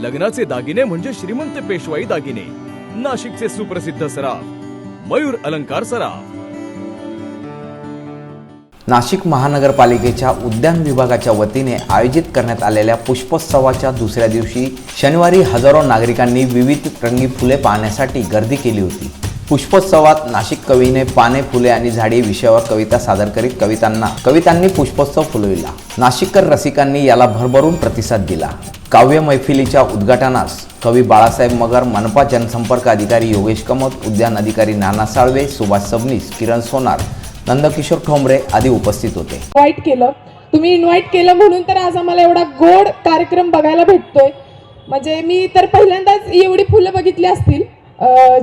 लग्नाचे दागिने म्हणजे श्रीमंत पेशवाई दागिने. नाशिकचे सुप्रसिद्ध सराफ मयूर अलंकार सराफ. नाशिक महानगरपालिकेच्या उद्यान विभागाच्या वतीने आयोजित करण्यात आलेल्या पुष्पोत्सवाच्या दुसऱ्या दिवशी शनिवारी हजारो नागरिकांनी विविध रंगी फुले पाहण्यासाठी गर्दी केली होती. पुष्पोत्सवात नाशिक कवीने पाने फुले आणि झाडी विषयावर कविता सादर करीत कवितांना कवितांनी पुष्पोत्सव फुलविला. नाशिककर रसिकांनी याला भरभरून प्रतिसाद दिला. काव्य मैफिलीच्या उद्घाटनास कवी बाळासाहेब मगर मनपा जनसंपर्क अधिकारी योगेश कमत उद्यान अधिकारी नाना साळवे सुभाष सबनीस किरण सोनार नंदकिशोर ठोंबरे आदी उपस्थित होते. इन्व्हाइट केलं. तुम्ही इन्व्हाइट केलं म्हणून तर आज आम्हाला एवढा गोड कार्यक्रम बघायला भेटतोय. म्हणजे मी तर पहिल्यांदाच एवढी फुलं बघितली असतील.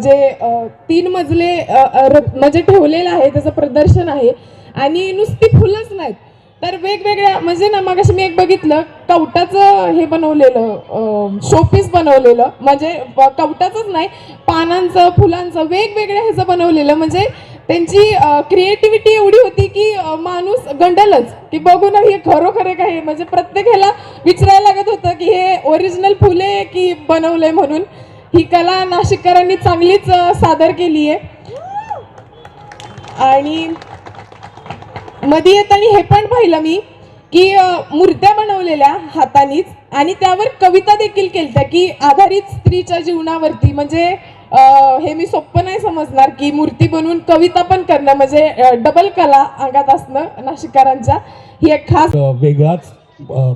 जे तीन मजले म्हणजे ठेवलेलं आहे त्याचं प्रदर्शन आहे. आणि नुसती फुलंच नाहीत. तर वेगवेगळ्या म्हणजे ना मग मी एक बघितलं कवटाचं हे बनवलेलं शोपीस बनवलेलं म्हणजे कवटाचंच नाही पानांचं फुलांचं वेगवेगळ्या ह्याचं बनवलेलं म्हणजे त्यांची क्रिएटिव्हिटी एवढी होती की माणूस गंडलच की बघू ना हे खरोखर आहे. म्हणजे प्रत्येक ह्याला विचारायला लागत होतं की हे ओरिजिनल फुले की बनवलंय म्हणून. ही कला नाशिककरांनी चांगलीच सादर केली आहे आणि मध्ये येताना हे पण पाहिलं मी की मूर्त्या बनवलेल्या हातानीच आणि त्यावर कविता देखील केल्या की आधारित स्त्रीच्या जीवनावरती. म्हणजे हे मी सोपं नाही समजणार की मूर्ती बनवून कविता पण करणं म्हणजे डबल कला अंगात असणं नाशिककारांच्या ही एक खास वेगळाच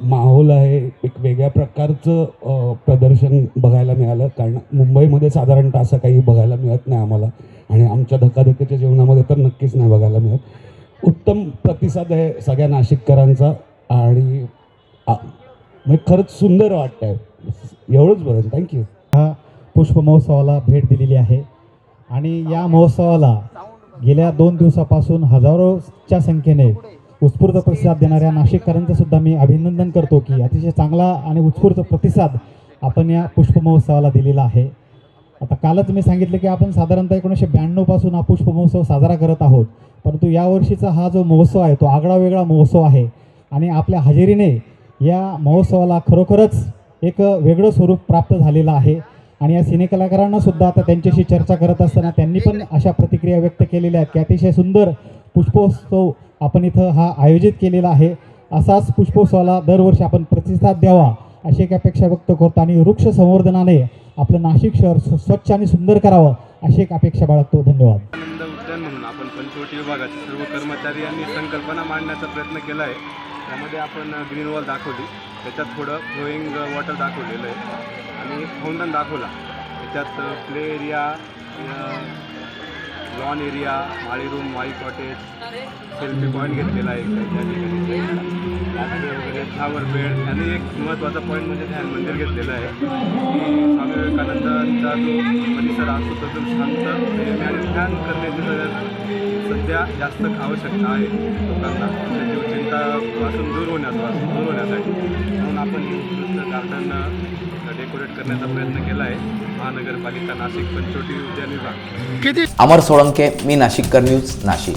माहोल आहे. एक वेगळ्या प्रकारचं प्रदर्शन बघायला मिळालं. कारण मुंबईमध्ये साधारणतः असं काही बघायला मिळत नाही आम्हाला. आणि आमच्या धकाधकीच्या जीवनामध्ये तर नक्कीच नाही बघायला मिळत. उत्तम प्रतिसाद आहे सगळ्या नाशिककरांचा आणि म्हणजे खरंच सुंदर वाटतं आहे एवढंच बरं थँक्यू हा पुष्प महोत्सवाला भेट दिलेली आहे. आणि या महोत्सवाला गेल्या दोन दिवसापासून हजारोच्या संख्येने उत्स्फूर्त प्रतिसाद देणाऱ्या नाशिककरांचं सुद्धा मी अभिनंदन करतो की अतिशय चांगला आणि उत्स्फूर्त प्रतिसाद आपण या पुष्प महोत्सवाला दिलेला आहे. आता कालच मी सांगितलं की आपण साधारणतः एकोणीसशे ब्याण्णवपासून हा पुष्प महोत्सव साजरा करत आहोत. परंतु यावर्षीचा हा जो महोत्सव आहे तो आगळा वेगळा महोत्सव आहे. आणि आपल्या हजेरीने या महोत्सवाला खरोखरच एक वेगळं स्वरूप प्राप्त झालेलं आहे. आणि या सिनेकलाकारांनासुद्धा आता त्यांच्याशी चर्चा करत असताना त्यांनी पण अशा प्रतिक्रिया व्यक्त केलेल्या आहेत की अतिशय सुंदर पुष्पोत्सव आपण इथं हा आयोजित केलेला आहे. असाच पुष्पोत्सवाला दरवर्षी आपण प्रतिसाद द्यावा. अशी एक अपेक्षा व्यक्त करतो आणि वृक्ष संवर्धनाने आपलं नाशिक शहर स्व- स्वच्छ आणि सुंदर करावं अशी एक अपेक्षा बाळगतो. धन्यवाद. आनंद उद्यान म्हणून आपण पंचवटी विभागाचे सर्व कर्मचारी यांनी संकल्पना मांडण्याचा प्रयत्न केला आहे. त्यामध्ये आपण ग्रीन वॉल दाखवली. त्याच्यात थोडं फ्लोईंग वॉटर दाखवलेलं आहे. आणि फाउंटन दाखवला. त्याच्यात प्ले एरिया लॉन एरिया माळी रूम माळी कॉटेज सेल्फी पॉईंट घेतलेला आहे. त्या ठिकाणी. त्यामध्ये वेळ बेड आणि एक महत्त्वाचा पॉईंट म्हणजे ध्यान मंदिर घेतलेलं आहे. की स्वामी विवेकानंदांचा जो परिसर असतो तो एकदम शांत आणि ध्यान करण्याची सध्या जास्त आवश्यकता आहे लोकांना. त्यांच्या चिंतापासून दूर होण्यापासून दूर होण्यासाठी. म्हणून आपण गार्डन डेकोरेट करण्याचा प्रयत्न केला आहे. महानगरपालिका नाशिक पंचवटी उद्यान विभाग. अमर सोळंके मी नाशिककर न्यूज नाशिक.